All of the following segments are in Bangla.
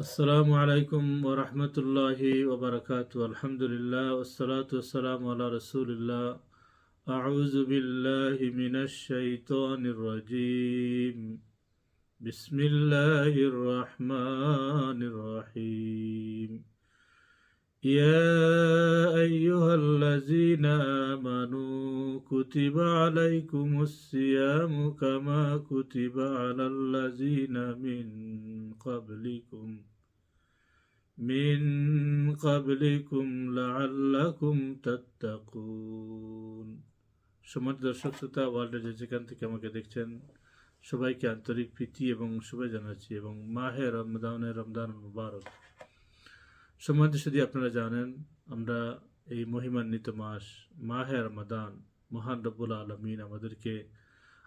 السلام عليكم ورحمة الله وبركاته. الحمد لله والصلاة والسلام على رسول الله. أعوذ بالله من الشيطان الرجيم. بسم الله الرحمن الرحيم. يا أيها الذين كتب عليكم الصيام كما كتب على الذين من قبلكم من قبلكم لعلكم تتقون সমাজ দর্শক শ্রোতা ওয়ার্ল্ডের যে যেখান থেকে আমাকে দেখছেন সবাইকে আন্তরিক প্রীতি এবং শুভে জানাচ্ছি এবং মাহে রমদানের রমদান মুবারক সমাজ যদি আপনারা জানেন আমরা এই মহিমান্বিত মাস মাহে রমাদান মহান রব্বুল আলমিন আমাদেরকে,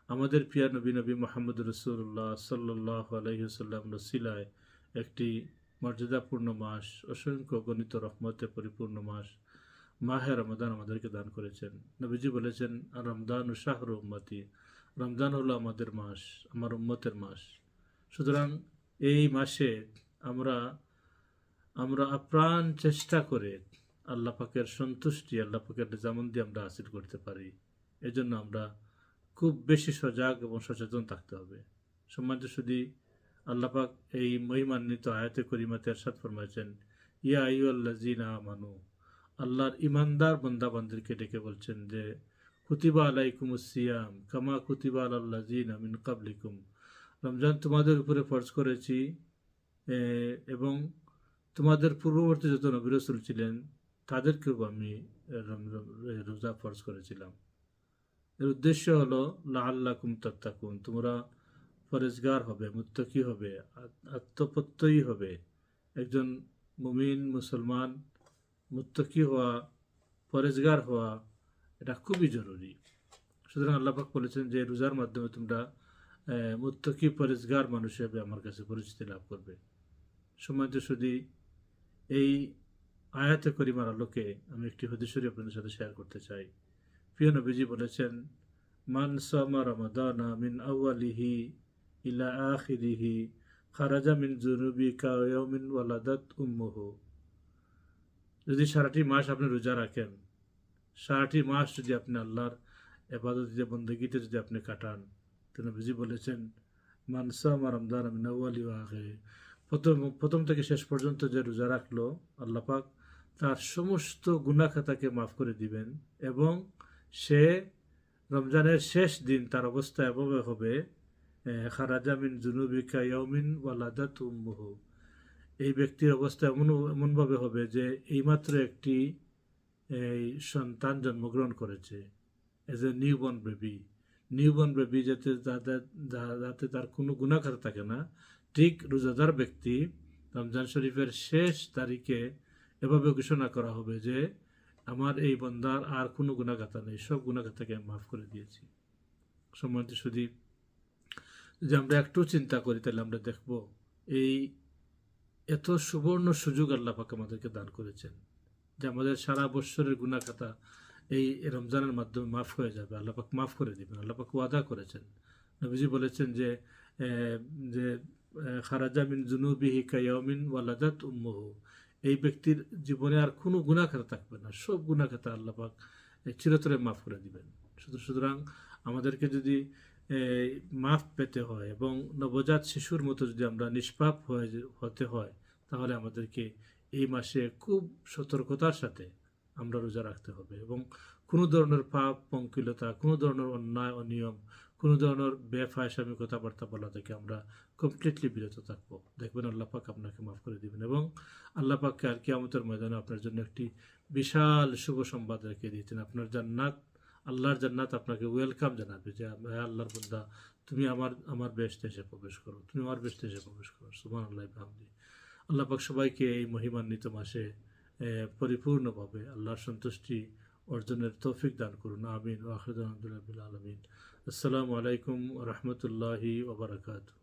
আমাদের প্রিয়া নবী নবী মোহাম্মদ রসুল্লাহ সাল্লাহ আলহিসাল্লাম রসিলায় একটি মর্যাদাপূর্ণ মাস, অসংখ্য গণিত রহমতে পরিপূর্ণ মাস, মাহে রমাদান আমাদেরকে দান করেছেন। নবীজি বলেছেন রমদান ও শাহর উম্মতি, রমজান হলো আমাদের মাস, আমার উম্মতের মাস। সুতরাং এই মাসে আমরা আমরা আপ্রাণ চেষ্টা করে আল্লাহ পাকের সন্তুষ্টি, আল্লাহ পাকের দিয়ে আমরা হাসিল করতে পারি। এজন্য আমরা খুব বেশি সজাগ এবং সচেতন থাকতে হবে। সম্মানিত শুধু আল্লাহ পাক এই মহিমান্বিত আয়াতে করিমাতে এরশাদ ফরমাইছেন ইয়া আইউ জিনা মানু আল্লাহর ইমানদার বন্দাবান্দিরকে ডেকে বলছেন যে, কুতিবা আলাইকুম সিয়াম কামা কুতিবা আল্লাহ জিনা মিন কাবলিকুম রমজান তোমাদের উপরে ফরজ করেছি এবং তোমাদের পূর্ববর্তী যত নবী ছিলেন তাদেরকেও আমি রোজা ফরজ করেছিলাম। এর উদ্দেশ্য হলো লাল্লাকুম তাত্তাকুন, তোমরা ফরেজগার হবে, মুত্তকি হবে, আত- আত্মপ্রত্যয়ী হবে। একজন মুমিন, মুসলমান, মুত্তকি হওয়া, ফরেজগার হওয়া, এটা খুবই জরুরি। সুতরাং আল্লাপাক বলেছেন যে, রোজার মাধ্যমে তোমরা মুত্তকি পরেজগার মানুষ হিসেবে আমার কাছে পরিচিতি লাভ করবে। সময় শুধু এই আয়াতে করিমার আলোকে আমি একটি হদিসরি আপনাদের সাথে শেয়ার করতে চাই। প্রিয় নবীজি বলেছেন, মান সামা রমাদানা মিন আউয়ালিহি ইলা আখিরিহি খারাজা মিন জুনুবি কায়ামিন ওয়ালাদাত উম্মুহু। যদি সারাটি মাস আপনি রোজা রাখেন, সারাটি মাস যদি আপনি আল্লাহর এবাদতিতে, বন্দগিতে যদি আপনি কাটান, তো নবীজি বলেছেন মানসামা রমদান মিন আউয়ালি ওয়া প্রথম প্রথম থেকে শেষ পর্যন্ত যে রোজা রাখল, আল্লাহ পাক তার সমস্ত গুনাখাতাকে মাফ করে দিবেন এবং সে রমজানের শেষ দিন তার অবস্থা এভাবে হবে খারাজামিন জুনুবিকা ইয়মিন ওয়ালাদাত উম্মুহু। এই ব্যক্তির অবস্থা এমন, এমনভাবে হবে যে এইমাত্র একটি, এই সন্তান জন্মগ্রহণ করেছে। As a newborn baby newborn baby যাতে যাতে- তার কোনো গুণাখার থাকে না। ঠিক রোজাদার ব্যক্তি রমজান শরীফের শেষ তারিখে এভাবে ঘোষণা করা হবে যে আমার এই বন্দার আর কোনো গুণাগাতা নেই সব গুণাগাতাকে আমি মাফ করে দিয়েছি। সম্মানিত শুধু যদি আমরা একটু চিন্তা করি তাহলে আমরা দেখব এই এত সুবর্ণ সুযোগ আল্লাপাক আমাদেরকে দান করেছেন যে আমাদের সারা বৎসরের গুণাখাতা এই রমজানের মাধ্যমে মাফ হয়ে যাবে আল্লাহ পাক মাফ করে দিবেন আল্লাপাক ওয়াদা করেছেন। নবীজি বলেছেন যে যে আহ, খারাজা মিন জুনুবিহি কায়ামিন ওয়ালাদাত উম্মুহু। এই ব্যক্তির জীবনে আর কোনো গুণাখাতা থাকবে না। সব গুণাখাতা আল্লাপাক চিরতরে মাফ করে দিবেন। শুধু সুতরাং আমাদেরকে যদি মাফ পেতে হয় এবং নবজাত শিশুর মতো যদি আমরা নিষ্পাপ হয়ে হতে হয়, তাহলে আমাদেরকে এই মাসে খুব সতর্কতার সাথে আমরা রোজা রাখতে হবে এবং কোনো ধরনের পাপ, পঙ্কিলতা, কোনো ধরনের অন্যায় অনিয়ম কোনো ধরনের বেফায়সামি কথাবার্তা বলা থেকে আমরা কমপ্লিটলি বিরত থাকব। দেখবেন আল্লাহ পাক আপনাকে মাফ করে দিবেন এবং আল্লাহ পাককে আর কিয়ামতের ময়দানে আপনার জন্য একটি বিশাল শুভ সংবাদ রেখে দিয়েছেন। আপনার জান্নাত, আল্লাহর জান্নাত আপনাকে ওয়েলকাম জানাবে যে আল্লাহর বন্দা, তুমি আমার আমার বেস্ট এসে প্রবেশ করো, তুমি আমার বেস্ট এসে প্রবেশ করো। সুমান আল্লাহ আল্লাহ পাক সবাইকে এই মহিমান্বিত মাসে পরিপূর্ণভাবে আল্লাহর সন্তুষ্টি অর্জনের তৌফিক দান করুন আমিন। আহমদুল্লাহ আলমিন। আসসালামু আলাইকুম রহমতুল্লাহি ওবরাকাতু